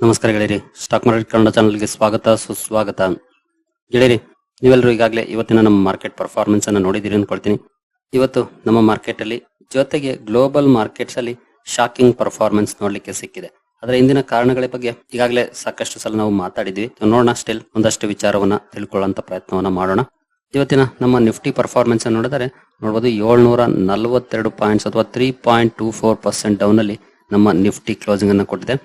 ನಮಸ್ಕಾರ ಗೆಳೆಯರಿ. Stock market Kannada ಚಾನಲ್ಗೆ ಸ್ವಾಗತ, ಸುಸ್ವಾಗತ. ಗೆಳೆಯರಿ, ನೀವೆಲ್ಲರೂ ಈಗಾಗಲೇ ಇವತ್ತಿನ ನಮ್ಮ ಮಾರ್ಕೆಟ್ ಪರ್ಫಾರ್ಮೆನ್ಸ್ ಅನ್ನು ನೋಡಿದಿರಿ ಅನ್ಕೊಳ್ತೀನಿ. ಇವತ್ತು ನಮ್ಮ ಮಾರ್ಕೆಟ್ ಅಲ್ಲಿ ಜೊತೆಗೆ ಗ್ಲೋಬಲ್ ಮಾರ್ಕೆಟ್ಸ್ ಅಲ್ಲಿ ಶಾಕಿಂಗ್ ಪರ್ಫಾರ್ಮೆನ್ಸ್ ನೋಡ್ಲಿಕ್ಕೆ ಸಿಕ್ಕಿದೆ. ಅದರ ಇಂದಿನ ಕಾರಣಗಳ ಬಗ್ಗೆ ಈಗಾಗಲೇ ಸಾಕಷ್ಟು ಸಲ ನಾವು ಮಾತಾಡಿದ್ವಿ. ನೋಡೋಣ ಸ್ಟಿಲ್ ಒಂದಷ್ಟು ವಿಚಾರವನ್ನ ತಿಳ್ಕೊಳ್ಳುವಂತ ಪ್ರಯತ್ನವನ್ನ ಮಾಡೋಣ. ಇವತ್ತಿನ ನಮ್ಮ ನಿಫ್ಟಿ ಪರ್ಫಾರ್ಮೆನ್ಸ್ ಅನ್ನು ನೋಡಿದರೆ ನೋಡಬಹುದು ಏಳ್ನೂರ ನಲವತ್ತೆರಡು ಪಾಯಿಂಟ್ಸ್ ಅಥವಾ three point two four percent down ಅಲ್ಲಿ ನಮ್ಮ ನಿಫ್ಟಿ ಕ್ಲೋಸಿಂಗ್ ಅನ್ನು ಕೊಟ್ಟಿದೆ.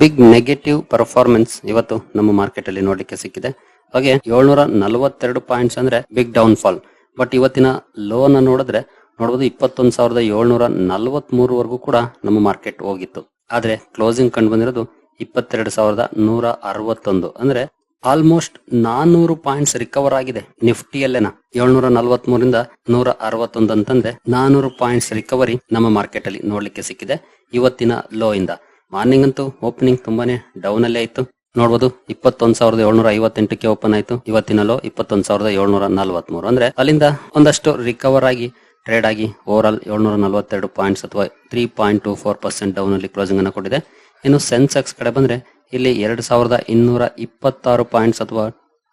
ಬಿಗ್ ನೆಗೆಟಿವ್ ಪರ್ಫಾರ್ಮೆನ್ಸ್ ಇವತ್ತು ನಮ್ಮ ಮಾರ್ಕೆಟ್ ಅಲ್ಲಿ ನೋಡ್ಲಿಕ್ಕೆ ಸಿಕ್ಕಿದೆ. ಹಾಗೆ ಏಳ್ನೂರ ನಲವತ್ತೆರಡು ಪಾಯಿಂಟ್ಸ್ ಅಂದ್ರೆ ಬಿಗ್ ಡೌನ್ ಫಾಲ್ ಬಟ್ ಇವತ್ತಿನ ಲೋನ್ ನೋಡಿದ್ರೆ ನೋಡಬಹುದು ಇಪ್ಪತ್ತೊಂದು ಸಾವಿರದ ಏಳ್ನೂರ ನಲವತ್ ಮೂರವರೆಗೂ ಕೂಡ ನಮ್ಮ ಮಾರ್ಕೆಟ್ ಹೋಗಿತ್ತು. ಆದ್ರೆ ಕ್ಲೋಸಿಂಗ್ ಕಂಡು ಬಂದಿರೋದು ಇಪ್ಪತ್ತೆರಡು ಸಾವಿರದ ನೂರ ಅರವತ್ತೊಂದು. ಅಂದ್ರೆ ಆಲ್ಮೋಸ್ಟ್ ನಾನೂರು ಪಾಯಿಂಟ್ಸ್ ರಿಕವರ್ ಆಗಿದೆ ನಿಫ್ಟಿಯಲ್ಲೇನ. ಏಳ್ನೂರ ನಲವತ್ ಮೂರಿಂದ ನೂರ ಅರವತ್ತೊಂದು ಅಂತಂದ್ರೆ ನಾನೂರು ಪಾಯಿಂಟ್ಸ್ ರಿಕವರಿ ನಮ್ಮ ಮಾರ್ಕೆಟ್ ಅಲ್ಲಿ ನೋಡ್ಲಿಕ್ಕೆ ಸಿಕ್ಕಿದೆ ಇವತ್ತಿನ ಲೋ ಇಂದ. ಮಾರ್ನಿಂಗ್ ಅಂತೂ ಓಪನಿಂಗ್ ತುಂಬಾನೇ ಡೌನ್ ಅಲ್ಲೇ ಇತ್ತು. ನೋಡಬಹುದು ಇಪ್ಪತ್ತೊಂದ್ ಸಾವಿರದ ಏಳ್ನೂರ ಐವತ್ತೆಂಟಕ್ಕೆ ಓಪನ್ ಆಯಿತು. ಇವತ್ತಿನಲ್ಲೋ ಇಪ್ಪತ್ತೊಂದು ಸಾವಿರದ ಏಳ್ನೂರ ನಲವತ್ಮೂರು. ಅಂದ್ರೆ ಅಲ್ಲಿಂದ ಒಂದಷ್ಟು ರಿಕವರ್ ಆಗಿ ಟ್ರೇಡ್ ಆಗಿ ಓವರ್ ಆಲ್ ಏಳ್ನೂರ ನಲವತ್ತೆರಡು ಪಾಯಿಂಟ್ಸ್ ಅಥವಾ three point two four percent down ಅಲ್ಲಿ ಕ್ಲೋಸಿಂಗ್ ಅನ್ನು ಕೊಟ್ಟಿದೆ. ಇನ್ನು ಸೆನ್ಸೆಕ್ಸ್ ಕಡೆ ಬಂದ್ರೆ ಇಲ್ಲಿ ಎರಡು ಸಾವಿರದ ಇನ್ನೂರ ಇಪ್ಪತ್ತಾರು ಪಾಯಿಂಟ್ಸ್ ಅಥವಾ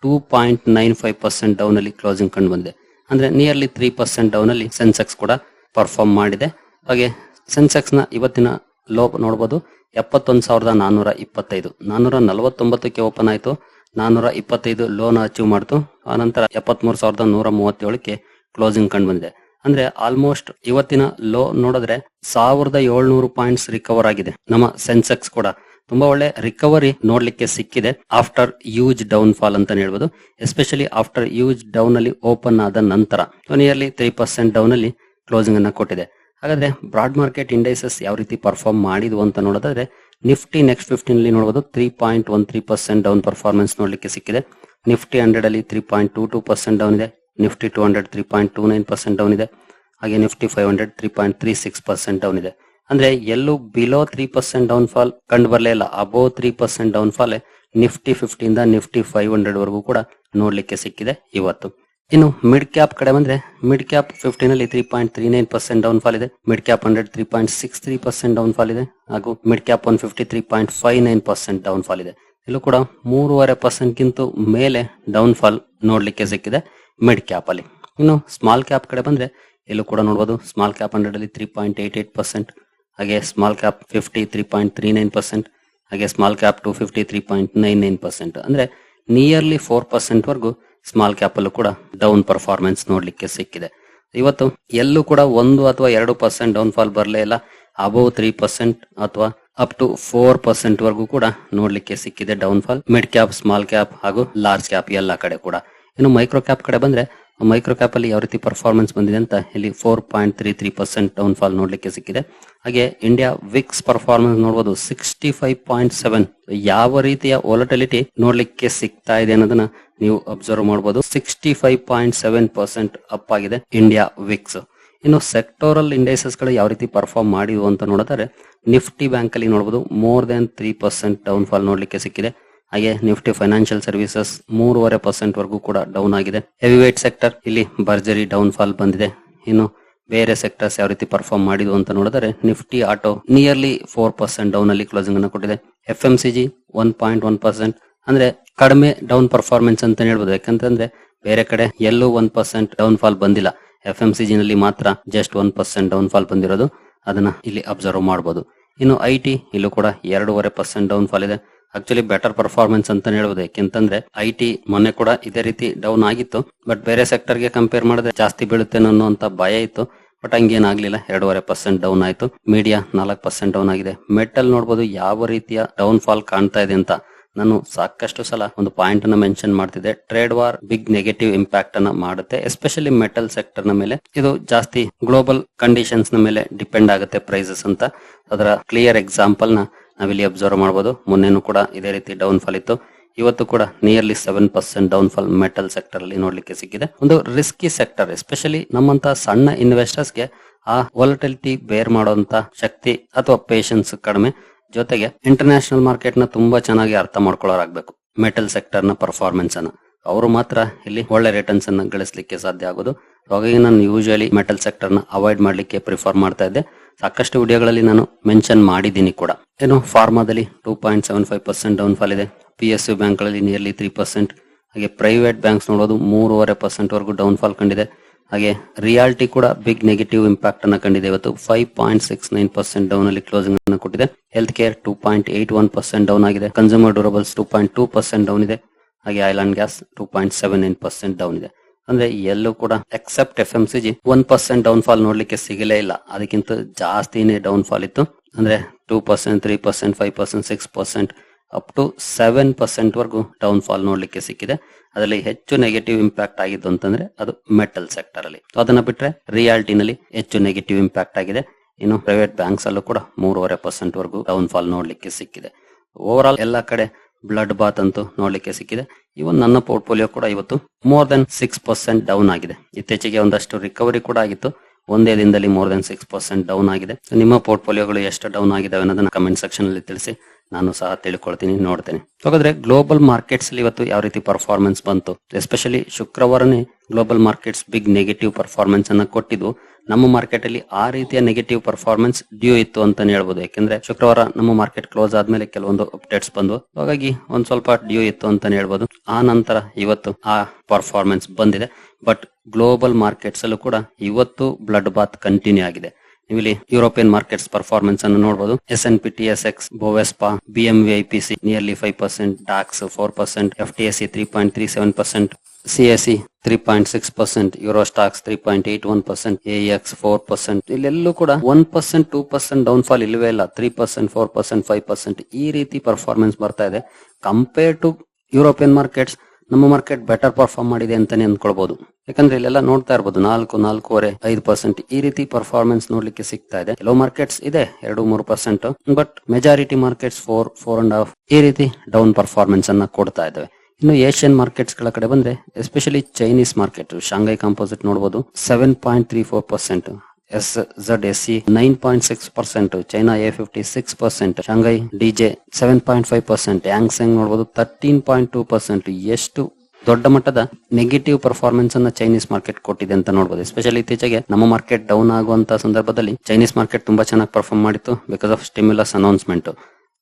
two point nine five percent down ಅಲ್ಲಿ ಕ್ಲೋಸಿಂಗ್ ಕಂಡು ಬಂದಿದೆ. ಅಂದ್ರೆ ನಿಯರ್ಲಿ ತ್ರೀ ಪರ್ಸೆಂಟ್ ಡೌನ್ ಅಲ್ಲಿ ಸೆನ್ಸೆಕ್ಸ್ ಕೂಡ ಪರ್ಫಾರ್ಮ್ ಮಾಡಿದೆ. ಹಾಗೆ ಸೆನ್ಸೆಕ್ಸ್ನ ಇವತ್ತಿನ ಲೋ ನೋಡಬಹುದು ಎಪ್ಪತ್ತೊಂದು ಸಾವಿರದ ನಾನೂರ ಇಪ್ಪತ್ತೈದು. ನಾನೂರ ನಲವತ್ತೊಂಬತ್ತಕ್ಕೆ ಓಪನ್ ಆಯಿತು. ನಾನೂರ ಇಪ್ಪತ್ತೈದು ಲೋನ್ ಅಚೀವ್ ಮಾಡ್ತು. ಆನಂತರ ಎಪ್ಪತ್ಮೂರು ಸಾವಿರದ ನೂರ ಮೂವತ್ತೇಳಕ್ಕೆ ಕ್ಲೋಸಿಂಗ್ ಕಂಡು ಬಂದಿದೆ. ಅಂದ್ರೆ ಆಲ್ಮೋಸ್ಟ್ ಇವತ್ತಿನ ಲೋ ನೋಡಿದ್ರೆ ಸಾವಿರದ ಏಳ್ನೂರು ಪಾಯಿಂಟ್ಸ್ ರಿಕವರ್ ಆಗಿದೆ. ನಮ್ಮ ಸೆನ್ಸೆಕ್ಸ್ ಕೂಡ. ತುಂಬಾ ಒಳ್ಳೆ ರಿಕವರಿ ನೋಡ್ಲಿಕ್ಕೆ ಸಿಕ್ಕಿದೆ. ಆಫ್ಟರ್ ಯೂಜ್ ಡೌನ್ ಫಾಲ್ ಅಂತ ಹೇಳ್ಬೋದು. ಎಸ್ಪೆಷಲಿ ಆಫ್ಟರ್ ಯೂಜ್ ಡೌನ್ ಅಲ್ಲಿ ಓಪನ್ ಆದ ನಂತರ ನಿಯರ್ಲಿ ತ್ರೀ ಪರ್ಸೆಂಟ್ ಡೌನ್ ಅಲ್ಲಿ ಕ್ಲೋಸಿಂಗ್ ಅನ್ನ ಕೊಟ್ಟಿದೆ. ಹಾಗಾದ್ರೆ ಬ್ರಾಡ್ ಮಾರ್ಕೆಟ್ ಇಂಡೈಸಸ್ ಯಾವ ರೀತಿ ಪರ್ಫಾರ್ಮ್ ಮಾಡಿದ್ವು ಅಂತ ನೋಡೋದಾದ್ರೆ ನಿಫ್ಟಿ ನೆಕ್ಸ್ಟ್ ಫಿಫ್ಟೀನ್ ಅಲ್ಲಿ ನೋಡಬಹುದು three point one three percent down performance ನೋಡ್ಲಿಕ್ಕೆ ಸಿಕ್ಕಿದೆ. ನಿಫ್ಟಿ ಹಂಡ್ರೆಡ್ ಅಲ್ಲಿ three point two two percent down ಇದೆ. Nifty two hundred three point two nine percent down ಇದೆ. ಹಾಗೆ Nifty five hundred three point three six percent down ಇದೆ. ಅಂದ್ರೆ ಎಲ್ಲೂ below three percent down fall ಕಂಡು ಬರಲೇ ಇಲ್ಲ. Above three percent down fall Nifty ಫಿಫ್ಟಿಯಿಂದ Nifty five hundred ವರೆಗೂ ಕೂಡ ನೋಡ್ಲಿಕ್ಕೆ ಸಿಕ್ಕಿದೆ ಇವತ್ತು. ಇನ್ನು ಮಿಡ್ ಕ್ಯಾಪ್ ಕಡೆ ಬಂದ್ರೆ ಮಿಡ್ ಕ್ಯಾಪ್ ಫಿಫ್ಟೀನ್ ಅಲ್ಲಿ three point three nine percent down fall ಇದೆ. Mid cap hundred three point six three percent down fall ಇದೆ. ಹಾಗೂ mid cap one fifty three point five nine percent down fall ಇದೆ. ಇಲ್ಲೂ ಕೂಡ ಮೂರುವರೆ percent ಗಿಂತ ಮೇಲೆ ಡೌನ್ ಫಾಲ್ ನೋಡ್ಲಿಕ್ಕೆ ಸಿಕ್ಕಿದೆ ಮಿಡ್ ಕ್ಯಾಪ್ ಅಲ್ಲಿ. ಇನ್ನು ಸ್ಮಾಲ್ ಕ್ಯಾಪ್ ಕಡೆ ಬಂದ್ರೆ, ಇಲ್ಲೂ ಕೂಡ ನೋಡಬಹುದು ಸ್ಮಾಲ್ ಕ್ಯಾಪ್ ಹಂಡ್ರೆಡ್ ಅಲ್ಲಿ three point eight eight percent ಹಾಗೆ small cap fifty three point three nine percent ಹಾಗೆ small cap two fifty three point nine nine percent ಅಂದ್ರೆ ನಿಯರ್ಲಿ ಫೋರ್ ಪರ್ಸೆಂಟ್ ವರೆಗೂ ಸ್ಮಾಲ್ ಕ್ಯಾಪ್ ಅಲ್ಲೂ ಕೂಡ ಡೌನ್ ಪರ್ಫಾರ್ಮೆನ್ಸ್ ನೋಡ್ಲಿಕ್ಕೆ ಸಿಕ್ಕಿದೆ. ಇವತ್ತು ಎಲ್ಲೂ ಕೂಡ ಒಂದು ಅಥವಾ ಎರಡು ಪರ್ಸೆಂಟ್ ಡೌನ್ ಫಾಲ್ ಬರಲೇ ಇಲ್ಲ. ಅಬೌವ್ ತ್ರೀ ಪರ್ಸೆಂಟ್ ಅಥವಾ ಅಪ್ ಟು ಫೋರ್ ಪರ್ಸೆಂಟ್ ವರೆಗೂ ಕೂಡ ನೋಡ್ಲಿಕ್ಕೆ ಸಿಕ್ಕಿದೆ down fall mid cap small cap ಹಾಗೂ ಲಾರ್ಜ್ ಕ್ಯಾಪ್ ಎಲ್ಲ ಕಡೆ ಕೂಡ. ಇನ್ನು ಮೈಕ್ರೋ ಕ್ಯಾಪ್ ಕಡೆ ಬಂದ್ರೆ ಮೈಕ್ರೋ ಕ್ಯಾಪ್ ಅಲ್ಲಿ ಯಾವ ರೀತಿ ಪರ್ಫಾರ್ಮೆನ್ಸ್ ಬಂದಿದೆ ಅಂತ ಇಲ್ಲಿ four point three three percent down fall ನೋಡ್ಲಿಕ್ಕೆ ಸಿಕ್ಕಿದೆ. ಹಾಗೆ ಇಂಡಿಯಾ ವಿಕ್ಸ್ ಪರ್ಫಾರ್ಮೆನ್ಸ್ ನೋಡಬಹುದು ಸಿಕ್ಸ್ಟಿ ಫೈವ್ ಪಾಯಿಂಟ್ ಸೆವೆನ್ ಯಾವ ರೀತಿಯ ವಾಲಟಿಲಿಟಿ ನೋಡ್ಲಿಕ್ಕೆ ಸಿಗ್ತಾ ಇದೆ ಅನ್ನೋದನ್ನ ನೀವು ಅಬ್ಸರ್ವ್ ಮಾಡಬಹುದು sixty five point seven percent up ಆಗಿದೆ ಇಂಡಿಯಾ ವಿಕ್ಸ್ ಇನ್ನು ಸೆಕ್ಟೋರಲ್ ಇಂಡೈಸಸ್ಗಳು ಯಾವ ರೀತಿ ಪರ್ಫಾರ್ಮ್ ಮಾಡಿದ್ವು ಅಂತ ನೋಡಿದ್ರೆ ನಿಫ್ಟಿ ಬ್ಯಾಂಕ್ ಅಲ್ಲಿ ನೋಡಬಹುದು more than three percent down fall ನೋಡ್ಲಿಕ್ಕೆ ಸಿಕ್ಕಿದೆ. ಹಾಗೆ ನಿಫ್ಟಿ ಫೈನಾನ್ಷಿಯಲ್ ಸರ್ವಿಸಸ್ ಮೂರುವರೆ ಪರ್ಸೆಂಟ್ ವರೆಗೂ ಕೂಡ ಡೌನ್ ಆಗಿದೆ. ಹೆವಿ ವೇಟ್ ಸೆಕ್ಟರ್ ಇಲ್ಲಿ ಭರ್ಜರಿ ಡೌನ್ ಫಾಲ್ ಬಂದಿದೆ. ಇನ್ನು ಬೇರೆ ಸೆಕ್ಟರ್ಸ್ ಯಾವ ರೀತಿ ಪರ್ಫಾರ್ಮ್ ಮಾಡಿದ್ವು ಅಂತ ನೋಡಿದ್ರೆ Nifty auto nearly four percent down ಅಲ್ಲಿ ಕ್ಲೋಸಿಂಗ್ ಅನ್ನು ಕೊಟ್ಟಿದೆ. F M C G one point one percent ಅಂದ್ರೆ ಕಡಿಮೆ ಡೌನ್ ಪರ್ಫಾರ್ಮೆನ್ಸ್ ಅಂತ ಹೇಳ್ಬೋದು. ಯಾಕಂತಂದ್ರೆ ಬೇರೆ ಕಡೆ ಎಲ್ಲೂ ಒನ್ ಪರ್ಸೆಂಟ್ ಡೌನ್ ಫಾಲ್ ಬಂದಿಲ್ಲ. ಎಫ್ ಎಂ ಸಿ ಜಿ ನಲ್ಲಿ ಮಾತ್ರ just one percent down fall ಬಂದಿರೋದು. ಅದನ್ನ ಇಲ್ಲಿ ಅಬ್ಸರ್ವ್ ಮಾಡಬಹುದು ಇನ್ನು ಐ ಟಿ ಇಲ್ಲೂ ಕೂಡ ಎರಡೂವರೆ ಪರ್ಸೆಂಟ್ ಡೌನ್ ಫಾಲ್ ಇದೆ. ಆಕ್ಚುಲಿ ಬೆಟರ್ ಪರ್ಫಾರ್ಮೆನ್ಸ್ ಅಂತ ಹೇಳ್ಬೋದು ಯಾಕೆಂತಂದ್ರೆ ಐ ಟಿ ಮೊನ್ನೆ ಕೂಡ ಇದೇ ರೀತಿ ಡೌನ್ ಆಗಿತ್ತು. ಬಟ್ ಬೇರೆ ಸೆಕ್ಟರ್ಗೆ ಕಂಪೇರ್ ಮಾಡಿದ್ರೆ ಜಾಸ್ತಿ ಬೀಳುತ್ತೆ ಅನ್ನುವಂತ ಭಯ ಇತ್ತು. ಬಟ್ ಹಂಗೇನಾಗ್ಲಿಲ್ಲ ಎರಡೂವರೆ ಪರ್ಸೆಂಟ್ ಡೌನ್ ಆಯ್ತು. ಮೀಡಿಯಾ ನಾಲ್ಕು ಪರ್ಸೆಂಟ್ ಡೌನ್ ಆಗಿದೆ. ಮೆಟಲ್ ನೋಡಬಹುದು ಯಾವ ರೀತಿಯ ಡೌನ್ ಫಾಲ್ ಕಾಣ್ತಾ ಇದೆ ಅಂತ ನಾನು ಸಾಕಷ್ಟು ಸಲ ಒಂದು ಪಾಯಿಂಟ್ ಅನ್ನ ಮೆನ್ಷನ್ ಮಾಡ್ತಿದ್ದೆ. Trade war big negative impact ಅನ್ನ ಮಾಡುತ್ತೆ. ಎಸ್ಪೆಷಲಿ ಮೆಟಲ್ ಸೆಕ್ಟರ್ನ ಮೇಲೆ. ಇದು ಜಾಸ್ತಿ ಗ್ಲೋಬಲ್ ಕಂಡೀಷನ್ಸ್ನ ಮೇಲೆ ಡಿಪೆಂಡ್ ಆಗುತ್ತೆ ಪ್ರೈಸಸ್ ಅಂತ. ಅದರ ಕ್ಲಿಯರ್ ಎಕ್ಸಾಂಪಲ್ನ ನಾವಿಲ್ಲಿ ಅಬ್ಸರ್ವ್ ಮಾಡಬಹುದು ಮೊನ್ನೆನೂ ಕೂಡ ಇದೇ ರೀತಿ ಡೌನ್ ಫಾಲ್ ಇತ್ತು. ಇವತ್ತು ಕೂಡ nearly seven percent down fall metal sector ಅಲ್ಲಿ ನೋಡ್ಲಿಕ್ಕೆ ಸಿಕ್ಕಿದೆ. ಒಂದು ರಿಸ್ಕಿ ಸೆಕ್ಟರ್ ಎಸ್ಪೆಷಲಿ ನಮ್ಮಂತ ಸಣ್ಣ ಇನ್ವೆಸ್ಟರ್ಸ್ಗೆ ಆ ವಾಲಟಿಲಿಟಿ ಬೇರ್ ಮಾಡುವಂತ ಶಕ್ತಿ ಅಥವಾ ಪೇಷನ್ಸ್ ಕಡಿಮೆ. ಜೊತೆಗೆ ಇಂಟರ್ನ್ಯಾಷನಲ್ ಮಾರ್ಕೆಟ್ನ ತುಂಬಾ ಚೆನ್ನಾಗಿ ಅರ್ಥ ಮಾಡ್ಕೊಳ್ಳೋರಾಗಬೇಕು. ಮೆಟಲ್ ಸೆಕ್ಟರ್ನ ಪರ್ಫಾರ್ಮೆನ್ಸ್ ಅನ್ನ. ಅವರು ಮಾತ್ರ ಇಲ್ಲಿ ಒಳ್ಳೆ ರಿಟರ್ನ್ಸ್ ಅನ್ನ ಗಳಿಸಲಿಕ್ಕೆ ಸಾಧ್ಯ ಆಗೋದು. ಹಾಗಾಗಿ ನಾನು ಯೂಶಲಿ ಮೆಟಲ್ ಸೆಕ್ಟರ್ನ ಅವಾಯ್ಡ್ ಮಾಡ್ಲಿಕ್ಕೆ ಪ್ರಿಫರ್ ಮಾಡ್ತಾ ಇದ್ದೆ. ಸಾಕಷ್ಟು ವಿಡಿಯೋಗಳಲ್ಲಿ ನಾನು ಮೆನ್ಷನ್ ಮಾಡಿದ್ದೀನಿ ಕೂಡ. ಏನು ಫಾರ್ಮಾದಲ್ಲಿ two point seven five percent down fall ಇದೆ. ಪಿ ಎಸ್ ಯು ಬ್ಯಾಂಕ್ಗಳಲ್ಲಿ ನಿಯರ್ಲಿ ತ್ರೀ ಪರ್ಸೆಂಟ್ ಹಾಗೆ ಪ್ರೈವೇಟ್ ಬ್ಯಾಂಕ್ಸ್ ನೋಡೋದು ಮೂರುವರೆ ಪರ್ಸೆಂಟ್ ವರೆಗೂ ಡೌನ್ ಫಾಲ್ ಕಂಡಿದೆ. ಹಾಗೆ ರಿಯಾಲ್ಟಿ ಕೂಡ ಬಿಗ್ ನೆಗೆಟಿವ್ ಇಂಪ್ಯಾಕ್ಟ್ ಅನ್ನ ಕಂಡಿದೆ. ಇವತ್ತು five point six nine percent down ಅಲ್ಲಿ ಕ್ಲೋಸಿಂಗ್ ಅನ್ನು ಕೊಟ್ಟಿದೆ. Health care two point eight one percent down ಆಗಿದೆ. Consumer durables two point two percent down ಇದೆ. ಹಾಗೆ oil gas two point seven nine percent down ಇದೆ. ಅಂದ್ರೆ ಎಲ್ಲೂ ಕೂಡ except F M C G one percent down fall ನೋಡ್ಲಿಕ್ಕೆ ಸಿಗಲೇ ಇಲ್ಲ. ಅದಕ್ಕಿಂತ ಜಾಸ್ತಿನೇ ಡೌನ್ ಫಾಲ್ ಇತ್ತು. ಅಂದ್ರೆ two percent three percent five percent six percent up to seven percent ವರೆಗೂ ಡೌನ್ ಫಾಲ್ ನೋಡ್ಲಿಕ್ಕೆ ಸಿಕ್ಕಿದೆ. ಅದರಲ್ಲಿ ಹೆಚ್ಚು ನೆಗೆಟಿವ್ ಇಂಪ್ಯಾಕ್ಟ್ ಆಗಿದ್ದು ಅಂತಂದ್ರೆ ಅದು ಮೆಟಲ್ ಸೆಕ್ಟರ್ ಅಲ್ಲಿ. ಅದನ್ನ ಬಿಟ್ರೆ ರಿಯಾಲ್ಟಿನಲ್ಲಿ ಹೆಚ್ಚು ನೆಗೆಟಿವ್ ಇಂಪ್ಯಾಕ್ಟ್ ಆಗಿದೆ. ಇನ್ನು ಪ್ರೈವೇಟ್ ಬ್ಯಾಂಕ್ಸ್ ಅಲ್ಲೂ ಕೂಡ ಮೂರುವರೆ ಪರ್ಸೆಂಟ್ ವರೆಗೂ ಡೌನ್ ಫಾಲ್ ನೋಡ್ಲಿಕ್ಕೆ ಸಿಕ್ಕಿದೆ. ಓವರ್ ಆಲ್ ಎಲ್ಲ ಕಡೆ ಬ್ಲಡ್ ಬಾತ್ ಅಂತೂ ನೋಡ್ಲಿಕ್ಕೆ ಸಿಕ್ಕಿದೆ. ಇವನ್ ನನ್ನ ಪೋರ್ಟ್ಫೋಲಿಯೋ ಕೂಡ ಇವತ್ತು more than six percent down ಆಗಿದೆ. ಇತ್ತೀಚೆಗೆ ಒಂದಷ್ಟು ರಿಕವರಿ ಕೂಡ ಆಗಿತ್ತು. ಒಂದೇ ದಿನದಲ್ಲಿ more than six percent down ಆಗಿದೆ. ನಿಮ್ಮ ಪೋರ್ಟ್ಫೋಲಿಯೋಗಳು ಎಷ್ಟು ಡೌನ್ ಆಗಿದೆ ಅನ್ನೋದನ್ನ ಕಮೆಂಟ್ ಸೆಕ್ಷನ್ ಅಲ್ಲಿ ತಿಳಿಸಿ. ನಾನು ಸಹ ತಿಳ್ಕೊಳ್ತೀನಿ, ನೋಡ್ತೇನೆ. ಹಾಗಾದ್ರೆ ಗ್ಲೋಬಲ್ ಮಾರ್ಕೆಟ್ಸ್ ಅಲ್ಲಿ ಇವತ್ತು ಯಾವ ರೀತಿ ಪರ್ಫಾರ್ಮೆನ್ಸ್ ಬಂತು? Especially ಶುಕ್ರವಾರನೇ global markets big negative performance ಅನ್ನ ಕೊಟ್ಟಿದ್ದು, ನಮ್ಮ ಮಾರ್ಕೆಟ್ ಅಲ್ಲಿ ಆ ರೀತಿಯ ನೆಗೆಟಿವ್ ಪರ್ಫಾರ್ಮೆನ್ಸ್ ಡ್ಯೂ ಇತ್ತು ಅಂತ ಹೇಳ್ಬೋದು. ಯಾಕಂದ್ರೆ ಶುಕ್ರವಾರ ನಮ್ಮ ಮಾರ್ಕೆಟ್ ಕ್ಲೋಸ್ ಆದ್ಮೇಲೆ ಕೆಲವೊಂದು ಅಪ್ಡೇಟ್ಸ್ ಬಂದು ಹಾಗಾಗಿ ಒಂದ್ ಸ್ವಲ್ಪ ಡ್ಯೂ ಇತ್ತು ಅಂತ ಹೇಳ್ಬೋದು. ಆ ನಂತರ ಇವತ್ತು ಆ ಪರ್ಫಾರ್ಮೆನ್ಸ್ ಬಂದಿದೆ. ಬಟ್ ಗ್ಲೋಬಲ್ ಮಾರ್ಕೆಟ್ಸ್ ಅಲ್ಲೂ ಕೂಡ ಇವತ್ತು ಬ್ಲಡ್ ಬಾತ್ ಕಂಟಿನ್ಯೂ ಆಗಿದೆ. ಇಲ್ಲಿ ಯುರೋಪಿಯನ್ ಮಾರ್ಕೆಟ್ಸ್ ಪರ್ಫಾರ್ಮೆನ್ಸ್ ಅನ್ನು ನೋಡಬಹುದು S N P T S X Bovespa B M V I P C nearly five percent DAX four percent F T S C three point three seven percent C S C three point six percent Euro Stoxx three point eight one percent X four percent ಇಲ್ಲೆಲ್ಲೂ ಕೂಡ one percent two percent down fall ಇಲ್ಲವೇ ಇಲ್ಲ. Three percent four percent five percent ಈ ರೀತಿ performance ಬರ್ತಾ ಇದೆ. Compare to European markets ನಮ್ಮ market better perform ಮಾಡಿದೆ ಅಂತಾನೆ ಅಂದ್ಕೊಳ್ಬಹುದು ಯಾಕಂದ್ರೆ ಇಲ್ಲೆಲ್ಲ ನೋಡ್ತಾ ಇರ್ಬೋದು, ನಾಲ್ಕು, ನಾಲ್ಕೂವರೆ, ಐದು ಪರ್ಸೆಂಟ್ ಈ ರೀತಿ ಪರ್ಫಾರ್ಮೆನ್ಸ್ ನೋಡ್ಲಿಕ್ಕೆ ಸಿಗ್ತಾ ಇದೆ. ಕೆಲವು ಮಾರ್ಕೆಟ್ಸ್ ಇದೆ, ಎರಡು, ಮೂರು percent but majority markets four four and half ಈ ರೀತಿ ಡೌನ್ ಪರ್ಫಾರ್ಮೆನ್ಸ್ ಅನ್ನ ಕೊಡ್ತಾ ಇದ್ದಾವೆ. ಇನ್ನು ಏಷ್ಯನ್ ಮಾರ್ಕೆಟ್ಸ್ಗಳ ಕಡೆ ಬಂದ್ರೆ especially Chinese market Shanghai composite ನೋಡಬಹುದು seven point three four percent S Z S C nine point six percent China A fifty six percent Shanghai DJ seven point five percent Hang Seng ನೋಡಬಹುದು thirteen point two percent ಎಷ್ಟು ದೊಡ್ಡ ಮಟ್ಟದ negative performance ಅನ್ನ Chinese market ಕೊಟ್ಟಿದೆ ಅಂತ ನೋಡಬಹುದು especially ಇತ್ತೀಚೆಗೆ ನಮ್ಮ ಮಾರ್ಕೆಟ್ ಡೌನ್ ಆಗುವಂತ ಸಂದರ್ಭದಲ್ಲಿ ಚೈನೀಸ್ ಮಾರ್ಕೆಟ್ ತುಂಬಾ ಚೆನ್ನಾಗಿ ಪರ್ಫಾರ್ಮ್ ಮಾಡಿತ್ತು ಬಿಕಾಸ್ ಆಫ್ ಸ್ಟಿಮ್ಯುಲಸ್ ಅನೌನ್ಸ್ಮೆಂಟ್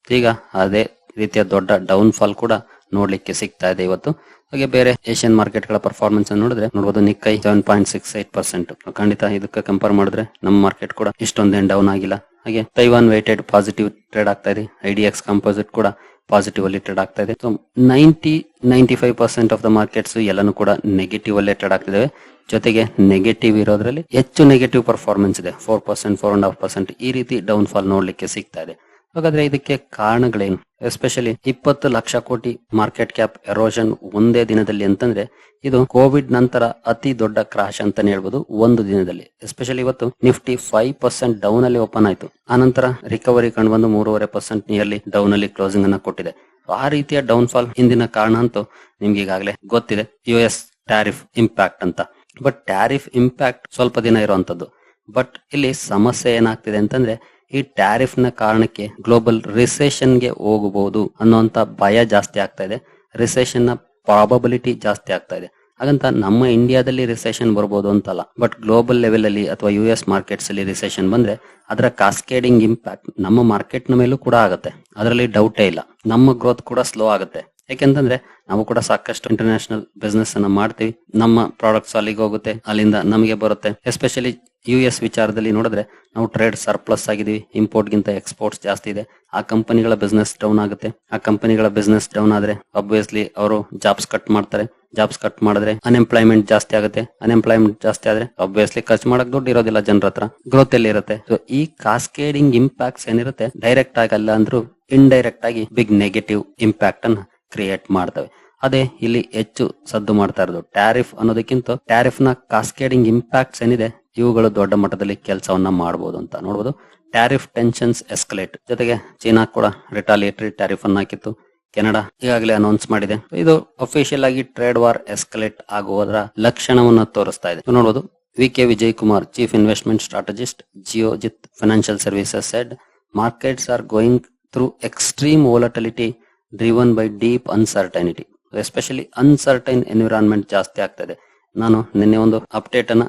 ಈಗ ಅದೇ ರೀತಿಯ ದೊಡ್ಡ ಡೌನ್ ಫಾಲ್ ಕೂಡ ನೋಡ್ಲಿಕ್ಕೆ ಸಿಗ್ತಾ ಇದೆ ಇವತ್ತು. ಹಾಗೆ ಬೇರೆ ಏಷ್ಯನ್ ಮಾರ್ಕೆಟ್ಗಳ ಪರ್ಫಾರ್ಮೆನ್ಸ್ ಅನ್ನು ನೋಡಿದ್ರೆ ನೋಡಬಹುದು Nikkei seven point six eight percent ಖಂಡಿತ ಇದಕ್ಕೆ ಕಂಪೇರ್ ಮಾಡಿದ್ರೆ ನಮ್ಮ ಮಾರ್ಕೆಟ್ ಕೂಡ ಇಷ್ಟೊಂದೇನು ಡೌನ್ ಆಗಿಲ್ಲ. ಹಾಗೆ ತೈವಾನ್ ವೇಟೆಡ್ ಪಾಸಿಟಿವ್ ಟ್ರೇಡ್ ಆಗ್ತಾ ಇದೆ. ಐಡಿಎಕ್ಸ್ ಕಂಪೋಸಿಟ್ ಕೂಡ ಪಾಸಿಟಿವ್ ಅಲ್ಲಿ ಟ್ರೇಡ್ ಆಗ್ತಾ ಇದೆ. So ninety ninety five percent of the markets ಎಲ್ಲಾನು ಕೂಡ ನೆಗೆಟಿವ್ ಅಲ್ಲೇ ಟ್ರೇಡ್ ಆಗ್ತಿದೆ ಜೊತೆಗೆ ನೆಗೆಟಿವ್ ಇರೋದ್ರಲ್ಲಿ ಹೆಚ್ಚು ನೆಗೆಟಿವ್ ಪರ್ಫಾರ್ಮೆನ್ಸ್ ಇದೆ. Four percent four and half percent ಈ ರೀತಿ ಡೌನ್ ಫಾಲ್ ನೋಡ್ಲಿಕ್ಕೆ ಸಿಗ್ತಾ ಇದೆ. ಹಾಗಾದ್ರೆ ಇದಕ್ಕೆ ಕಾರಣಗಳೇನು? ಎಸ್ಪೆಷಲಿ ಇಪ್ಪತ್ತು ಲಕ್ಷ ಕೋಟಿ ಮಾರ್ಕೆಟ್ ಕ್ಯಾಪ್ ಎರೋಷನ್ ಒಂದೇ ದಿನದಲ್ಲಿ ಅಂತಂದ್ರೆ ಇದು ಕೋವಿಡ್ ನಂತರ ಅತಿ ದೊಡ್ಡ ಕ್ರಾಶ್ ಅಂತಾನೆ ಹೇಳ್ಬೋದು ಒಂದು ದಿನದಲ್ಲಿ. ಎಸ್ಪೆಷಲಿ ಇವತ್ತು ನಿಫ್ಟಿ ಫೈವ್ ಪರ್ಸೆಂಟ್ ಡೌನ್ ಅಲ್ಲಿ ಓಪನ್ ಆಯ್ತು. ಆನಂತರ ರಿಕವರಿ ಕಂಡು ಬಂದು ಮೂರುವರೆ ಪರ್ಸೆಂಟ್ ನಿಯರ್ಲಿ ಡೌನ್ ಅಲ್ಲಿ ಕ್ಲೋಸಿಂಗ್ ಅನ್ನ ಕೊಟ್ಟಿದೆ. ಆ ರೀತಿಯ ಡೌನ್ ಫಾಲ್ ಹಿಂದಿನ ಕಾರಣ ಅಂತೂ ನಿಮ್ಗೆ ಈಗಾಗಲೇ ಗೊತ್ತಿದೆ. ಯು ಎಸ್ ಟ್ಯಾರಿಫ್ ಇಂಪ್ಯಾಕ್ಟ್ ಅಂತ. ಬಟ್ ಟ್ಯಾರಿಫ್ ಇಂಪ್ಯಾಕ್ಟ್ ಸ್ವಲ್ಪ ದಿನ ಇರುವಂತದ್ದು. ಬಟ್ ಇಲ್ಲಿ ಸಮಸ್ಯೆ ಏನಾಗ್ತಿದೆ ಅಂತಂದ್ರೆ ಈ ಟ್ಯಾರಿಫ್ನ ಕಾರಣಕ್ಕೆ ಗ್ಲೋಬಲ್ ರಿಸೆಷನ್ಗೆ ಹೋಗಬಹುದು ಅನ್ನುವಂತ ಭಯ ಜಾಸ್ತಿ ಆಗ್ತಾ ಇದೆ. ರಿಸೆಷನ್ನ ಪ್ರಾಬಬಿಲಿಟಿ ಜಾಸ್ತಿ ಆಗ್ತಾ ಇದೆ. ಹಾಗಂತ ನಮ್ಮ ಇಂಡಿಯಾದಲ್ಲಿ ರಿಸೆಷನ್ ಬರ್ಬೋದು ಅಂತಲ್ಲ ಬಟ್ ಗ್ಲೋಬಲ್ ಲೆವೆಲ್ ಅಲ್ಲಿ ಅಥವಾ ಯು ಎಸ್ ಮಾರ್ಕೆಟ್ಸ್ ಅಲ್ಲಿ ರಿಸೆಷನ್ ಬಂದ್ರೆ ಅದರ ಕಾಸ್ಕೇಡಿಂಗ್ ಇಂಪ್ಯಾಕ್ಟ್ ನಮ್ಮ ಮಾರ್ಕೆಟ್ನ ಮೇಲೂ ಕೂಡ ಆಗುತ್ತೆ. ಅದರಲ್ಲಿ ಡೌಟೇ ಇಲ್ಲ. ನಮ್ಮ ಗ್ರೋತ್ ಕೂಡ ಸ್ಲೋ ಆಗುತ್ತೆ. ಯಾಕೆಂತಂದ್ರೆ ನಾವು ಕೂಡ ಸಾಕಷ್ಟು ಇಂಟರ್ನ್ಯಾಷನಲ್ ಬಿಸ್ನೆಸ್ ಅನ್ನ ಮಾಡ್ತೀವಿ. ನಮ್ಮ ಪ್ರಾಡಕ್ಟ್ಸ್ ಅಲ್ಲಿಗೆ ಹೋಗುತ್ತೆ, ಅಲ್ಲಿಂದ ನಮಗೆ ಬರುತ್ತೆ. ಎಸ್ಪೆಷಲಿ ಯು ಎಸ್ ವಿಚಾರದಲ್ಲಿ ನೋಡಿದ್ರೆ ನಾವು ಟ್ರೇಡ್ ಸರ್ಪ್ಲಸ್ ಆಗಿದೀವಿ ಇಂಪೋರ್ಟ್ ಗಿಂತ ಎಕ್ಸ್ಪೋರ್ಟ್ಸ್ ಜಾಸ್ತಿ ಇದೆ. ಆ ಕಂಪನಿಗಳ ಬಿಸ್ನೆಸ್ ಡೌನ್ ಆಗುತ್ತೆ. ಆ ಕಂಪನಿಗಳ ಬಿಸ್ನೆಸ್ ಡೌನ್ ಆದ್ರೆ ಅಬ್ವಿಯಸ್ಲಿ ಅವರು ಜಾಬ್ಸ್ ಕಟ್ ಮಾಡ್ತಾರೆ. ಜಾಬ್ಸ್ ಕಟ್ ಮಾಡಿದ್ರೆ ಅನ್ಎಂಪ್ಲಾಯ್ಮೆಂಟ್ ಜಾಸ್ತಿ ಆಗುತ್ತೆ. ಅನ್ಎಂಪ್ಲಾಯ್ಮೆಂಟ್ ಜಾಸ್ತಿ ಆದ್ರೆ ಅಬ್ವಿಯಸ್ಲಿ ಖರ್ಚು ಮಾಡಕ್ ದುಡ್ಡು ಇರೋದಿಲ್ಲ ಜನರ ಹತ್ರ. ಗ್ರೋತ್ ಎಲ್ಲಿ ಇರುತ್ತೆ? ಸೊ ಈ ಕಾಸ್ಕೇಡಿಂಗ್ ಇಂಪ್ಯಾಕ್ಟ್ಸ್ ಏನಿರುತ್ತೆ? ಡೈರೆಕ್ಟ್ ಆಗಲ್ಲ ಅಂದ್ರೂ ಇಂಡೈರೆಕ್ಟ್ ಆಗಿ ಬಿಗ್ ನೆಗೆಟಿವ್ ಇಂಪ್ಯಾಕ್ಟ್ ಅನ್ನ ಕ್ರಿಯೇಟ್ ಮಾಡ್ತವೆ. ಅದೇ ಇಲ್ಲಿ ಹೆಚ್ಚು ಸದ್ದು ಮಾಡ್ತಾ ಇರೋದು. ಟ್ಯಾರಿಫ್ ಅನ್ನೋದಕ್ಕಿಂತ ಟ್ಯಾರಿಫ್ನ ಕಾಸ್ಕೇಡಿಂಗ್ ಇಂಪ್ಯಾಕ್ಟ್ಸ್ ಏನಿದೆ, ಇವುಗಳು ದೊಡ್ಡ ಮಟ್ಟದಲ್ಲಿ ಕೆಲಸವನ್ನ ಮಾಡಬಹುದು ಅಂತ ನೋಡಬಹುದು ಟ್ಯಾರಿಫ್ ಟೆನ್ಷನ್ಸ್ ಎಸ್ಕಲೇಟ್ ಜೊತೆಗೆ ಚೀನಾ ಕೂಡ ರಿಟಾಲಿಯೇಟರಿ ಟ್ಯಾರಿಫ್ ಅನ್ನ ಹಾಕಿತ್ತು. ಕೆನಡಾ ಈಗಾಗಲೇ ಅನೌನ್ಸ್ ಮಾಡಿದೆ. ಇದು ಅಫಿಷಿಯಲ್ ಆಗಿ ಟ್ರೇಡ್ ವಾರ್ ಎಸ್ಕಲೇಟ್ ಆಗುವುದರ ಲಕ್ಷಣವನ್ನ ತೋರಿಸ್ತಾ ಇದೆ. ನೋಡಬಹುದು V K Vijay Kumar chief investment strategist Geojit financial services said markets are going through extreme volatility driven by deep uncertainty especially uncertain environment ಜಾಸ್ತಿ ಆಗ್ತದೆ. ನಾನು ನಿನ್ನೆ ಒಂದು ಅಪ್ಡೇಟ್ ಅನ್ನ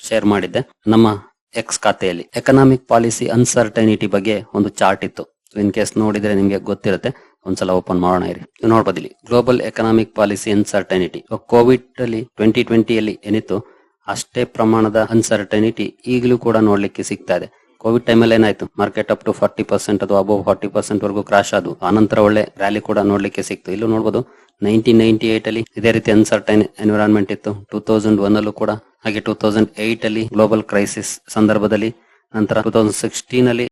ಶೇರ್ ಮಾಡಿದ್ದೆ. ನಮ್ಮ ಎಕ್ಸ್ ಖಾತೆಯಲ್ಲಿ ಎಕನಾಮಿಕ್ ಪಾಲಿಸಿ ಅನ್ಸರ್ಟನಿಟಿ ಬಗ್ಗೆ ಒಂದು ಚಾರ್ಟ್ ಇತ್ತು. ಇನ್ ಕೇಸ್ ನೋಡಿದ್ರೆ ನಿಮ್ಗೆ ಗೊತ್ತಿರುತ್ತೆ. ಒಂದ್ಸಲ ಓಪನ್ ಮಾಡೋಣ ಇರಿ. ನೋಡ್ಬೋದು global economic policy uncertainty Covid ಅಲ್ಲಿ ಟ್ವೆಂಟಿ ಟ್ವೆಂಟಿಯಲ್ಲಿ ಏನಿತ್ತು, ಅಷ್ಟೇ ಪ್ರಮಾಣದ ಅನ್ಸರ್ಟನಿಟಿ ಈಗಲೂ ಕೂಡ ನೋಡ್ಲಿಕ್ಕೆ ಸಿಗ್ತಾ ಇದೆ. ಕೋವಿಡ್ ಟೈಮಲ್ಲಿ ಏನಾಯ್ತು? Market up to forty percent ಅಥವಾ ಅಬೌವ್ ಫಾರ್ಟಿ ಪರ್ಸೆಂಟ್ ವರೆಗೂ ಕ್ರಾಶ್ ಆದು ಆನಂತರ ಒಳ್ಳೆ ರ್ಯಾಲಿ ಕೂಡ ನೋಡ್ಲಿಕ್ಕೆ ಸಿಕ್ತು. ಇಲ್ಲೂ ನೋಡಬಹುದು ನೈನ್ಟೀನ್ ನೈನ್ಟಿ ಏಟ್ ಅಲ್ಲಿ ಇದೇ ರೀತಿ ಅನ್ಸರ್ಟೈನ್ ಎನ್ವಿರಾನ್ಮೆಂಟ್ ಇತ್ತು. ಟೂ ತೌಸಂಡ್ ಒನ್ ಅಲ್ಲೂ ಕೂಡ ಹಾಗೆ ಟೂ ತೌಸಂಡ್ ಏಟ್ ಅಲ್ಲಿ ಗ್ಲೋಬಲ್ ಕ್ರೈಸಿಸ್ ಸಂದರ್ಭದಲ್ಲಿ, ನಂತರ ಟೂ ತೌಸಂಡ್ ಸಿಕ್ಸ್ಟೀನ್ ಅಲ್ಲಿ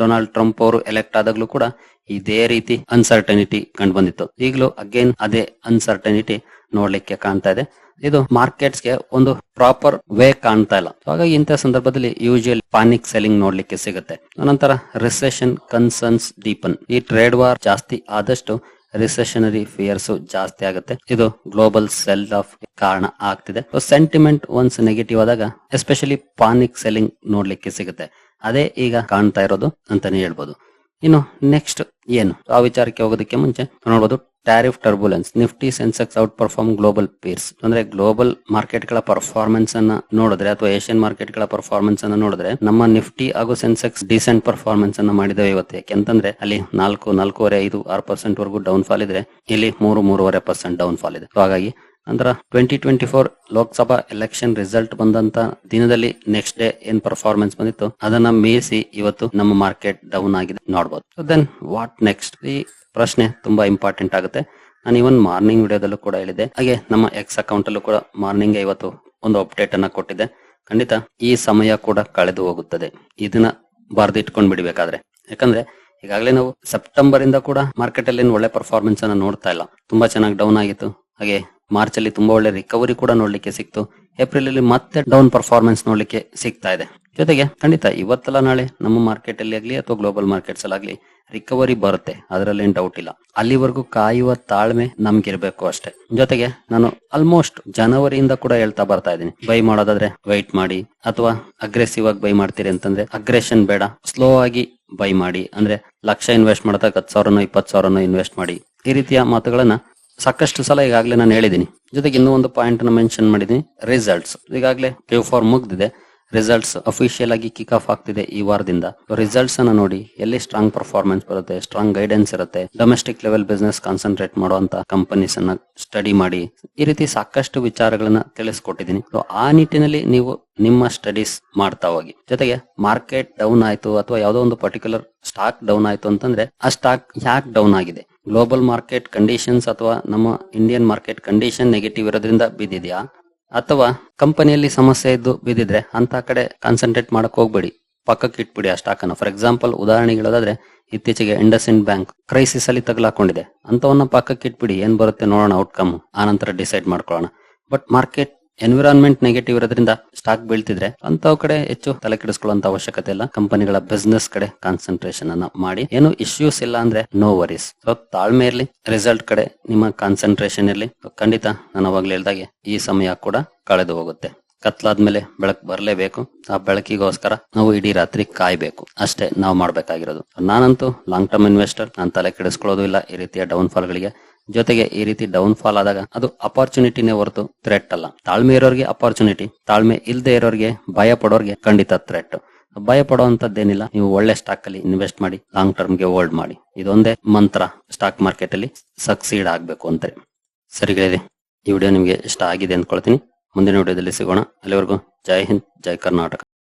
ಡೊನಾಲ್ಡ್ ಟ್ರಂಪ್ ಅವರು ಎಲೆಕ್ಟ್ ಆದಾಗ್ಲೂ ಕೂಡ ಇದೇ ರೀತಿ ಅನ್ಸರ್ಟನಿಟಿ ಕಂಡು ಬಂದಿತ್ತು. ಈಗಲೂ ಅಗೇನ್ ಅದೇ ಅನ್ಸರ್ಟನಿಟಿ ನೋಡ್ಲಿಕ್ಕೆ ಕಾಣ್ತಾ ಇದೆ. ಇದು ಮಾರ್ಕೆಟ್ಸ್ಗೆ ಒಂದು ಪ್ರಾಪರ್ ವೇ ಕಾಣ್ತಾ ಇಲ್ಲ. ಹಾಗಾಗಿ ಇಂಥ ಸಂದರ್ಭದಲ್ಲಿ ಯೂಶುವಲ್ ಪಾನಿಕ್ ಸೆಲ್ಲಿಂಗ್ ನೋಡ್ಲಿಕ್ಕೆ ಸಿಗುತ್ತೆ. ನಂತರ ರಿಸೆಷನ್ ಕನ್ಸರ್ನ್ಸ್ ಡೀಪನ್. ಈ ಟ್ರೇಡ್ ವಾರ್ ಜಾಸ್ತಿ ಆದಷ್ಟು ರಿಸೆಷನರಿ ಫಿಯರ್ಸ್ ಜಾಸ್ತಿ ಆಗುತ್ತೆ. ಇದು ಗ್ಲೋಬಲ್ ಸೆಲ್ ಆಫ್ ಕಾರಣ ಆಗ್ತಿದೆ. ಸೆಂಟಿಮೆಂಟ್ ಒನ್ಸ್ ನೆಗೆಟಿವ್ ಆದಾಗ ಎಸ್ಪೆಷಲಿ ಪಾನಿಕ್ ಸೆಲ್ಲಿಂಗ್ ನೋಡ್ಲಿಕ್ಕೆ ಸಿಗುತ್ತೆ. ಅದೇ ಈಗ ಕಾಣ್ತಾ ಇರೋದು ಅಂತಾನೆ ಹೇಳ್ಬೋದು. ಇನ್ನು ನೆಕ್ಸ್ಟ್ ಏನು? ಆ ವಿಚಾರಕ್ಕೆ ಹೋಗೋದಕ್ಕೆ ಮುಂಚೆ ನೋಡಬಹುದು tariff turbulence Nifty Sensex outperform global peers ಅಂದ್ರೆ ಗ್ಲೋಬಲ್ ಮಾರ್ಕೆಟ್ಗಳ ಪರ್ಫಾರ್ಮೆನ್ಸ್ ಅನ್ನ ನೋಡಿದ್ರೆ ಅಥವಾ ಏಷ್ಯನ್ ಮಾರ್ಕೆಟ್ಗಳ ಪರ್ಫಾರ್ಮೆನ್ಸ್ ಅನ್ನ ನೋಡಿದ್ರೆ ನಮ್ಮ ನಿಫ್ಟಿ ಹಾಗೂ ಸೆನ್ಸೆಕ್ಸ್ ಡಿಸೆಂಟ್ ಪರ್ಫಾರ್ಮೆನ್ಸ್ ಅನ್ನ ಮಾಡಿದವೆ ಇವತ್ತು. ಯಾಕೆಂತಂದ್ರೆ ಅಲ್ಲಿ ನಾಲ್ಕು, ನಾಲ್ಕೂವರೆ, ಐದು, ಆರು ಪರ್ಸೆಂಟ್ ವರೆಗೂ ಡೌನ್ ಫಾಲ್ ಇದ್ರೆ ಇಲ್ಲಿ ಮೂರು, ಮೂರುವರೆ ಪರ್ಸೆಂಟ್ ಡೌನ್ ಫಾಲ್ ಇದೆ ಹಾಗಾಗಿ ಅಂದ್ರೆ twenty twenty four Lok Sabha election result ಬಂದಂತ ದಿನದಲ್ಲಿ ನೆಕ್ಸ್ಟ್ ಡೇ ಏನ್ ಪರ್ಫಾರ್ಮೆನ್ಸ್ ಬಂದಿತ್ತು, ಅದನ್ನ ಮೀರಿಸಿ ಇವತ್ತು ನಮ್ಮ ಮಾರ್ಕೆಟ್ ಡೌನ್ ಆಗಿದೆ. ನೋಡಬಹುದು ದೆನ್ ವಾಟ್ ನೆಕ್ಸ್ಟ್ ಈ ಪ್ರಶ್ನೆ ತುಂಬಾ ಇಂಪಾರ್ಟೆಂಟ್ ಆಗುತ್ತೆ. ನಾನು ಇವನ್ ಮಾರ್ನಿಂಗ್ ವಿಡಿಯೋದಲ್ಲೂ ಕೂಡ ಹೇಳಿದೆ ಹಾಗೆ ನಮ್ಮ ಎಕ್ಸ್ ಅಕೌಂಟ್ ಅಲ್ಲೂ ಕೂಡ ಮಾರ್ನಿಂಗ್ ಇವತ್ತು ಒಂದು ಅಪ್ಡೇಟ್ ಅನ್ನ ಕೊಟ್ಟಿದೆ ಖಂಡಿತ ಈ ಸಮಯ ಕೂಡ ಕಳೆದು ಹೋಗುತ್ತದೆ. ಇದನ್ನ ಬರ್ದಿಟ್ಕೊಂಡ್ ಬಿಡ್ಬೇಕಾದ್ರೆ. ಯಾಕಂದ್ರೆ ಈಗಾಗಲೇ ನಾವು ಸೆಪ್ಟೆಂಬರ್ ಇಂದ ಕೂಡ ಮಾರ್ಕೆಟ್ ಅಲ್ಲಿ ಒಳ್ಳೆ ಪರ್ಫಾರ್ಮೆನ್ಸ್ ಅನ್ನ ನೋಡ್ತಾ ಇಲ್ಲ. ತುಂಬಾ ಚೆನ್ನಾಗಿ ಡೌನ್ ಆಗಿತ್ತು. ಹಾಗೆ ಮಾರ್ಚ್ ಅಲ್ಲಿ ತುಂಬಾ ಒಳ್ಳೆ ರಿಕವರಿ ಕೂಡ ನೋಡ್ಲಿಕ್ಕೆ ಸಿಕ್ತು. ಏಪ್ರಿಲ್ ಅಲ್ಲಿ ಮತ್ತೆ ಡೌನ್ ಪರ್ಫಾರ್ಮೆನ್ಸ್ ನೋಡ್ಲಿಕ್ಕೆ ಸಿಗ್ತಾ ಇದೆ. ಜೊತೆಗೆ ಖಂಡಿತ ಇವತ್ತಲ್ಲ ನಾಳೆ ನಮ್ಮ ಮಾರ್ಕೆಟ್ ಅಲ್ಲಿ ಆಗ್ಲಿ ಅಥವಾ ಗ್ಲೋಬಲ್ ಮಾರ್ಕೆಟ್ಸ್ ಅಲ್ಲಿ ರಿಕವರಿ ಬರುತ್ತೆ. ಅದರಲ್ಲಿ ಡೌಟ್ ಇಲ್ಲ. ಅಲ್ಲಿವರೆಗೂ ಕಾಯುವ ತಾಳ್ಮೆ ನಮ್ಗಿರ್ಬೇಕು ಅಷ್ಟೇ. ಜೊತೆಗೆ ನಾನು ಆಲ್ಮೋಸ್ಟ್ ಜನವರಿಯಿಂದ ಕೂಡ ಹೇಳ್ತಾ ಬರ್ತಾ ಇದ್ದೀನಿ. ಬೈ ಮಾಡೋದಾದ್ರೆ ವೈಟ್ ಮಾಡಿ ಅಥವಾ ಅಗ್ರೆಸಿವ್ ಆಗಿ ಬೈ ಮಾಡ್ತೀರಿ ಅಂತಂದ್ರೆ ಅಗ್ರೆಷನ್ ಬೇಡ. ಸ್ಲೋ ಆಗಿ ಬೈ ಮಾಡಿ. ಅಂದ್ರೆ ಲಕ್ಷ ಇನ್ವೆಸ್ಟ್ ಮಾಡ್ತಾ ಹತ್ತು ಸಾವಿರನೋ, ಇಪ್ಪತ್ತು ಸಾವಿರನೋ ಇನ್ವೆಸ್ಟ್ ಮಾಡಿ. ಈ ರೀತಿಯ ಮಾತುಗಳನ್ನ ಸಾಕಷ್ಟು ಸಲ ಈಗಾಗಲೇ ನಾನು ಹೇಳಿದ್ದೀನಿ. ಜೊತೆಗೆ ಇನ್ನೂ ಒಂದು ಪಾಯಿಂಟ್ ಮೆನ್ಷನ್ ಮಾಡಿದ್ದೀನಿ. ರಿಸಲ್ಟ್ಸ್ ಈಗಾಗಲೇ ಕ್ಯೂ ಫಾರ್ ಮುಗ್ದಿದೆ. ರಿಸಲ್ಟ್ಸ್ ಅಫಿಷಿಯಲ್ ಆಗಿ ಕಿಕ್ ಆಫ್ ಆಗ್ತಿದೆ ಈ ವಾರದಿಂದ. ರಿಸಲ್ಟ್ಸ್ ಅನ್ನ ನೋಡಿ, ಎಲ್ಲಿ ಸ್ಟ್ರಾಂಗ್ ಪರ್ಫಾರ್ಮೆನ್ಸ್ ಬರುತ್ತೆ ಸ್ಟ್ರಾಂಗ್ ಗೈಡೆನ್ಸ್ ಇರುತ್ತೆ ಡೊಮೆಸ್ಟಿಕ್ ಲೆವೆಲ್ ಬಿಸ್ನೆಸ್ ಕಾನ್ಸಂಟ್ರೇಟ್ ಮಾಡುವಂತ ಕಂಪನೀಸ್ ಅನ್ನ ಸ್ಟಡಿ ಮಾಡಿ. ಈ ರೀತಿ ಸಾಕಷ್ಟು ವಿಚಾರಗಳನ್ನ ತಿಳಿಸ್ಕೊಟ್ಟಿದ್ದೀನಿ. ಆ ನಿಟ್ಟಿನಲ್ಲಿ ನೀವು ನಿಮ್ಮ ಸ್ಟಡೀಸ್ ಮಾಡ್ತಾ ಹೋಗಿ. ಜೊತೆಗೆ ಮಾರ್ಕೆಟ್ ಡೌನ್ ಆಯ್ತು ಅಥವಾ ಯಾವುದೋ ಒಂದು ಪರ್ಟಿಕ್ಯುಲರ್ ಸ್ಟಾಕ್ ಡೌನ್ ಆಯ್ತು ಅಂತಂದ್ರೆ, ಆ ಸ್ಟಾಕ್ ಯಾಕೆ ಡೌನ್ ಆಗಿದೆ? ಗ್ಲೋಬಲ್ ಮಾರ್ಕೆಟ್ ಕಂಡೀಷನ್ಸ್ ಅಥವಾ ನಮ್ಮ ಇಂಡಿಯನ್ ಮಾರ್ಕೆಟ್ ಕಂಡೀಷನ್ ನೆಗೆಟಿವ್ ಇರೋದ್ರಿಂದ ಬಿದ್ದಿದೆಯಾ? ಅಥವಾ ಕಂಪನಿಯಲ್ಲಿ ಸಮಸ್ಯೆ ಇದ್ದು ಬಿದ್ದಿದ್ರೆ ಅಂತ ಕಡೆ ಕಾನ್ಸಂಟ್ರೇಟ್ ಮಾಡಕ್ ಹೋಗ್ಬೇಡಿ. ಪಕ್ಕಕ್ಕೆ ಇಟ್ಬಿಡಿ ಆ ಸ್ಟಾಕ್ ಅನ್ನು. ಫಾರ್ ಎಕ್ಸಾಂಪಲ್ ಉದಾಹರಣೆಗೆ ಹೇಳೋದಾದ್ರೆ ಇತ್ತೀಚೆಗೆ ಇಂಡಸ್ ಇಂಡ್ ಬ್ಯಾಂಕ್ ಕ್ರೈಸಿಸ್ ಅಲ್ಲಿ ತಗಲಾಕೊಂಡಿದೆ. ಅಂತವನ್ನ ಪಕ್ಕಕ್ಕೆ ಇಟ್ಬಿಡಿ. ಏನ್ ಬರುತ್ತೆ ನೋಡೋಣ ಔಟ್ಕಮ್ ಆ ನಂತರ ಡಿಸೈಡ್ ಮಾಡ್ಕೊಳ್ಳೋಣ. ಬಟ್ ಮಾರ್ಕೆಟ್ ಎನ್ವಿರಾನ್ಮೆಂಟ್ ನೆಗೆಟಿವ್ ಇರೋದ್ರಿಂದ ಸ್ಟಾಕ್ ಬೀಳ್ತಿದ್ರೆ ಅಂತವ್ ಕಡೆ ಹೆಚ್ಚು ತಲೆ ಕೆಡಿಸ್ಕೊಳ್ಳುವಂತ ಅವಶ್ಯಕತೆ ಇಲ್ಲ. ಕಂಪನಿಗಳ ಬಿಸ್ನೆಸ್ ಕಡೆ ಕಾನ್ಸಂಟ್ರೇಷನ್ ಅನ್ನ ಮಾಡಿ. ಏನು ಇಶ್ಯೂಸ್ ಇಲ್ಲ ಅಂದ್ರೆ ನೋ ವರೀಸ್ ಸೊ ತಾಳ್ಮೆ ಇರಲಿ ರಿಸಲ್ಟ್ ಕಡೆ ನಿಮ್ಮ ಕಾನ್ಸಂಟ್ರೇಷನ್ ಇರಲಿ. ಖಂಡಿತ ನಾನು ಅವಾಗ್ಲೇ ಹೇಳ್ದಾಗೆ ಈ ಸಮಯ ಕೂಡ ಕಳೆದು ಹೋಗುತ್ತೆ. ಕತ್ಲಾದ್ಮೇಲೆ ಬೆಳಕು ಬರಲೇಬೇಕು. ಆ ಬೆಳಕಿಗೋಸ್ಕರ ನಾವು ಇಡೀ ರಾತ್ರಿ ಕಾಯ್ಬೇಕು. ಅಷ್ಟೇ ನಾವು ಮಾಡ್ಬೇಕಾಗಿರೋದು. ನಾನಂತೂ ಲಾಂಗ್ ಟರ್ಮ್ ಇನ್ವೆಸ್ಟರ್ ನಾನು ತಲೆ ಕೆಡಿಸ್ಕೊಳ್ಳೋದು ಇಲ್ಲ ಈ ರೀತಿಯ ಡೌನ್ ಫಾಲ್ ಗಳಿಗೆ ಜೊತೆಗೆ ಈ ರೀತಿ ಡೌನ್ ಫಾಲ್ ಆದಾಗ ಅದು ಅಪಾರ್ಚುನಿಟಿನೇ ಹೊರತು ಥ್ರೆಟ್ ಅಲ್ಲ. ತಾಳ್ಮೆ ಇರೋರಿಗೆ ಅಪಾರ್ಚುನಿಟಿ ತಾಳ್ಮೆ ಇಲ್ಲದೆ ಇರೋರಿಗೆ ಭಯ ಪಡೋರಿಗೆ ಖಂಡಿತ ಥ್ರೆಟ್ ಭಯ ಪಡುವಂತದ್ದೇನಿಲ್ಲ ನೀವು ಒಳ್ಳೆ ಸ್ಟಾಕ್ ಅಲ್ಲಿ ಇನ್ವೆಸ್ಟ್ ಮಾಡಿ ಲಾಂಗ್ ಟರ್ಮ್ಗೆ ಹೋಲ್ಡ್ ಮಾಡಿ. ಇದೊಂದೇ ಮಂತ್ರ ಸ್ಟಾಕ್ ಮಾರ್ಕೆಟ್ ಅಲ್ಲಿ ಸಕ್ಸೀಡ್ ಆಗ್ಬೇಕು ಅಂತಾರೆ. ಸರಿಗಳಿದೆ ಈ ವಿಡಿಯೋ ನಿಮಗೆ ಇಷ್ಟ ಆಗಿದೆ ಅಂದ್ಕೊಳ್ತೀನಿ. ಮುಂದಿನ ವಿಡಿಯೋದಲ್ಲಿ ಸಿಗೋಣ. ಅಲ್ಲಿವರೆಗೂ ಜೈ ಹಿಂದ್, ಜೈ ಕರ್ನಾಟಕ.